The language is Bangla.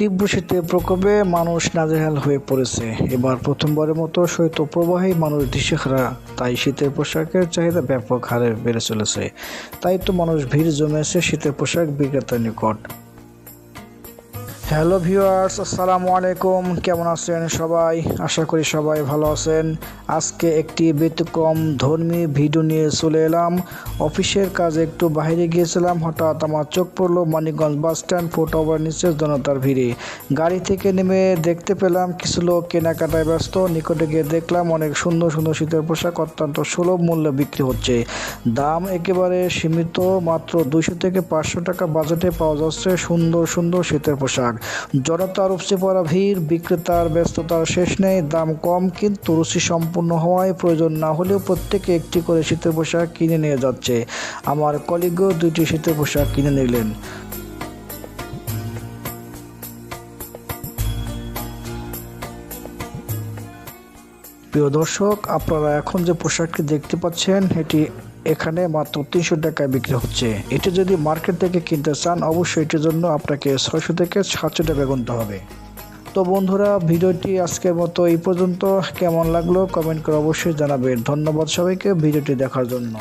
তীব্র শীতের প্রকোপে মানুষ নাজেহাল হয়ে পড়েছে। এবার প্রথমবারের মতো শৈত্যপ্রবাহে মানুষ দিশেহারা। তাই শীতের পোশাকের চাহিদা ব্যাপক হারে বেড়ে চলেছে। তাই তো মানুষ ভিড় জমেছে শীতের পোশাক বিক্রেতার নিকট। হ্যালো ভিউয়ার্স, আসসালামু আলাইকুম। কেমন আছেন সবাই? আশা করি সবাই ভালো আছেন। আজকে একটি ব্যতিক্রম ধর্মী ভিডিও নিয়ে চলে এলাম। অফিসের কাজে একটু বাইরে গিয়েছিলাম, হঠাৎ আমার চোখ পড়ল Manikganj bus stand, foot over নিচে জনতার ভিড়ে। গাড়ি থেকে নেমে দেখতে পেলাম, কিছু লোক কেনাকাটায় ব্যস্ত। নিকটে গিয়ে দেখলাম অনেক সুন্দর সুন্দর শীতের পোশাক, অত্যন্ত সুলভ মূল্যে বিক্রি হচ্ছে। দাম একেবারে সীমিত, মাত্র দুইশো থেকে পাঁচশো টাকা বাজেটে পাওয়া যাচ্ছে সুন্দর সুন্দর শীতের পোশাক। জনতার উপচে পড়া ভিড়, বিক্রেতার ব্যস্ততার শেষ নেই, দাম কম কিন্তু রুচি সম্পূর্ণ হওয়ায় প্রয়োজন না হলেও প্রত্যেকে একটি করে শীতের পোশাক কিনে নিয়ে যাচ্ছে। আমার কলিগও দুইটি শীতের পোশাক কিনে নিলেন। প্রিয় দর্শক, আপনারা এখন যে পোশাকটি দেখতে পাচ্ছেন, এটি এখানে মাত্র তিনশো টাকায় বিক্রি হচ্ছে। এটি যদি মার্কেট থেকে কিনতে চান, অবশ্যই এটির জন্য আপনাকে ছয়শো থেকে সাতশো টাকা গুনতে হবে। তো বন্ধুরা, ভিডিওটি আজকের মতো এই পর্যন্ত। কেমন লাগল? কমেন্ট করে অবশ্যই জানাবেন। ধন্যবাদ সবাইকে ভিডিওটি দেখার জন্য।